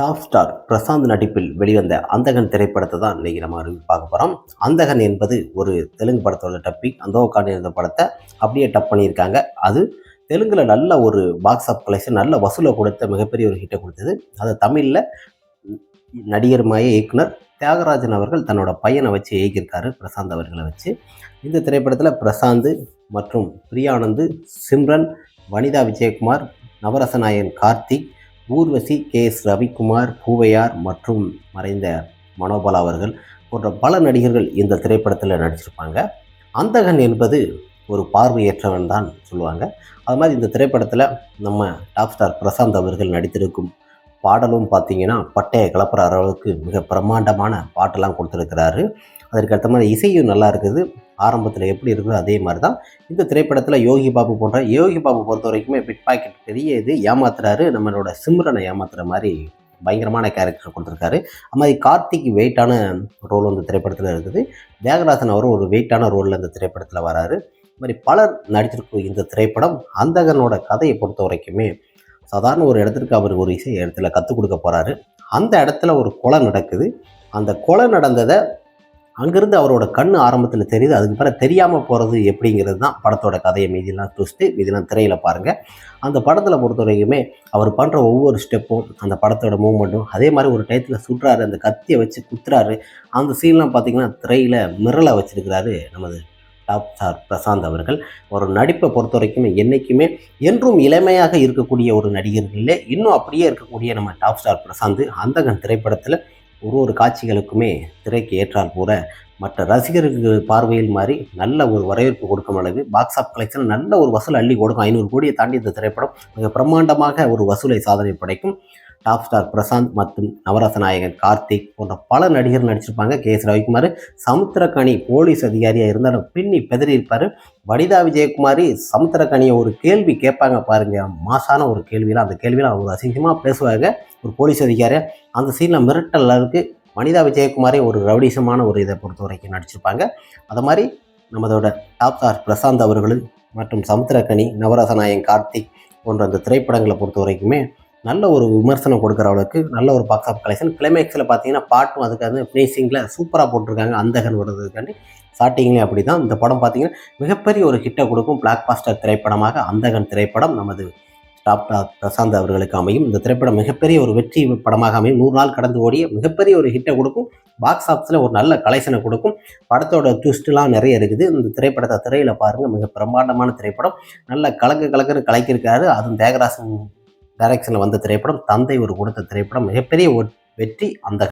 Top star Prashanth நடிப்பில் வெளிவந்த அந்தகன் திரைப்படத்தை தான் இன்னைக்கு நம்ம review பார்க்க போகிறோம் அந்தகன் என்பது ஒரு தெலுங்கு படத்தோட டப்பிங் அந்தோகாண்டி இருந்த படத்தை அப்படியே டப் பண்ணியிருக்காங்க. அது தெலுங்கில் நல்ல ஒரு பாக்ஸ் ஆஃப் கலெக்ஷன் நல்ல வசூலை கொடுத்த மிகப்பெரிய ஒரு ஹிட்டை கொடுத்தது. அது தமிழில் நடிகர் மாய இயக்குனர் தியாகராஜன் அவர்கள் தன்னோட பையனை வச்சு இயக்கியிருக்காரு பிரசாந்த் அவர்களை வச்சு. இந்த திரைப்படத்தில் பிரசாந்த் மற்றும் பிரியானந்து சிம்ரன் வனிதா விஜயகுமார் நவரசநாயன் கார்த்திக் ஊர்வசி கே எஸ் ரவிக்குமார் பூவையார் மற்றும் மறைந்த மனோபாலா அவர்கள் போன்ற பல நடிகர்கள் இந்த திரைப்படத்தில் நடிச்சிருப்பாங்க. அந்தகன் என்பது ஒரு பார்வையற்றவன் தான் சொல்லுவாங்க. அது மாதிரி இந்த திரைப்படத்தில் நம்ம டாப் ஸ்டார் பிரசாந்த் அவர்கள் நடித்திருக்கும் பாடலும் பார்த்தீங்கன்னா பட்டைய கலப்புற அளவுக்கு மிக பிரம்மாண்டமான பாட்டெல்லாம் கொடுத்துருக்கிறாரு. அதற்கு அடுத்த மாதிரி இசையும் நல்லா இருக்குது. ஆரம்பத்தில் எப்படி இருக்குதோ அதே மாதிரி தான் இந்த திரைப்படத்தில் யோகி பாபு போன்ற யோகி பாபு பொறுத்த வரைக்குமே பிட் பாக்கெட் பெரிய இது ஏமாத்துறாரு நம்மளோட சிம்ரனை ஏமாத்துற மாதிரி பயங்கரமான கேரக்டர் கொடுத்துருக்காரு. அது மாதிரி கார்த்திக் வெயிட்டான ரோல் இந்த திரைப்படத்தில் இருக்குது. தியாகராஜன் அவரும் ஒரு வெயிட்டான ரோலில் இந்த திரைப்படத்தில் வராரு. இது மாதிரி பலர் நடிச்சிருக்கும் இந்த திரைப்படம் அந்தகனோட கதையை பொறுத்த வரைக்குமே சாதாரண ஒரு இடத்துக்கு அவர் ஒரு இசை இடத்துல கற்றுக் கொடுக்க போகிறாரு அந்த இடத்துல ஒரு கொலை நடக்குது. அந்த கொலை நடந்ததை அங்கேருந்து அவரோட கண் ஆரம்பத்தில் தெரியுது. அதுக்கு பிறகு தெரியாமல் போகிறது எப்படிங்கிறது தான் படத்தோட கதையை மீதிலாம் ட்விஸ்ட்டு மீதிலாம் திரையில் பாருங்கள் அந்த படத்தில் பொறுத்த வரைக்குமே அவர் பண்ணுற ஒவ்வொரு ஸ்டெப்பும் அந்த படத்தோட மூமெண்ட்டும் அதே மாதிரி ஒரு டயத்தில் சுடுறாரு அந்த கத்தியை வச்சு குத்துறாரு. அந்த சீன்லாம் பார்த்திங்கன்னா திரையில் மிரலை வச்சுருக்கிறாரு நமது டாப் ஸ்டார் பிரசாந்த் அவர்கள். ஒரு நடிப்பை பொறுத்த வரைக்குமே என்றைக்குமே என்றும் இளமையாக இருக்கக்கூடிய ஒரு நடிகர்களே இன்னும் அப்படியே இருக்கக்கூடிய நம்ம டாப் ஸ்டார் பிரசாந்த் அந்தகன் திரைப்படத்தில் ஒரு ஒரு காட்சிகளுக்குமே திரைக்கு ஏற்றால் கூட மற்ற ரசிகர்கள் பார்வையில் மாதிரி நல்ல ஒரு வரவேற்பு கொடுக்கும் அளவு பாக்ஸ் ஆஃப் கலெக்ஷன் நல்ல ஒரு வசூல் அள்ளி கொடுக்கும் ஐநூறு கோடியை தாண்டி இந்த திரைப்படம் மிக பிரம்மாண்டமாக ஒரு வசூலை சாதனை படைக்கும். டாப் ஸ்டார் பிரசாந்த் மற்றும் நவரச நாயகன் கார்த்திக் போன்ற பல நடிகர் நடிச்சிருப்பாங்க. K S Ravikumar. Samuthirakani police அதிகாரியாக இருந்தாலும் பின்னி பெதறி இருப்பார் வனிதா விஜயகுமாரி சமுத்திரக்கணியை ஒரு கேள்வி கேட்பாங்க பாருங்க. மாசான ஒரு கேள்வியில் அந்த கேள்வியில் அவங்க அசிங்கமாக பேசுவாங்க. ஒரு போலீஸ் அதிகாரியாக அந்த சீனில் மிரட்டல் அளவுக்கு வனிதா விஜயகுமாரே ஒரு ரவுடிசமான ஒரு இதை பொறுத்த வரைக்கும் நடிச்சிருப்பாங்க. அது மாதிரி நம்மளோட டாப் ஸ்டார் பிரசாந்த் அவர்கள் மற்றும் சமுத்திரக்கனி நவரசநாயகன் கார்த்திக் போன்ற அந்த திரைப்படங்களை பொறுத்த வரைக்குமே நல்ல ஒரு விமர்சனம் கொடுக்குற அளவுக்கு நல்ல ஒரு பாக்ஸ் ஆஃப் கலெக்ஷன் கிளைமேக்ஸில் பார்த்தீங்கன்னா பாட்டும் அதுக்காக ஃபினிஷிங்கில் சூப்பராக போட்டிருக்காங்க. அந்தகன் வர்றதுக்காண்டி ஸ்டார்டிங்லேயே அப்படி தான் இந்த படம் பார்த்தீங்கன்னா மிகப்பெரிய ஒரு ஹிட்டை கொடுக்கும் பிளாக் பாஸ்டர் திரைப்படமாக அந்தகன் திரைப்படம் நமது டாப் பிரசாந்த் அவர்களுக்கு அமையும். இந்த திரைப்படம் மிகப்பெரிய ஒரு வெற்றி படமாக அமையும். நூறு நாள் கடந்து ஓடிய மிகப்பெரிய ஒரு ஹிட்டை கொடுக்கும். பாக்ஸ் ஆஃபீஸில் ஒரு நல்ல கலெக்ஷனை கொடுக்கும். படத்தோட ட்விஸ்ட்லாம் நிறைய இருக்குது. இந்த திரைப்படத்தை திரையில் பாருங்கள் மிக பிரம்மாண்டமான திரைப்படம். நல்ல கலக்கு கலக்குன்னு கலக்கியிருக்காரு. அதுவும் தேகராசன் டைரக்ஷனில் வந்த திரைப்படம் தந்தை ஒரு கொடுத்த திரைப்படம் மிகப்பெரிய ஒரு வெற்றி அந்த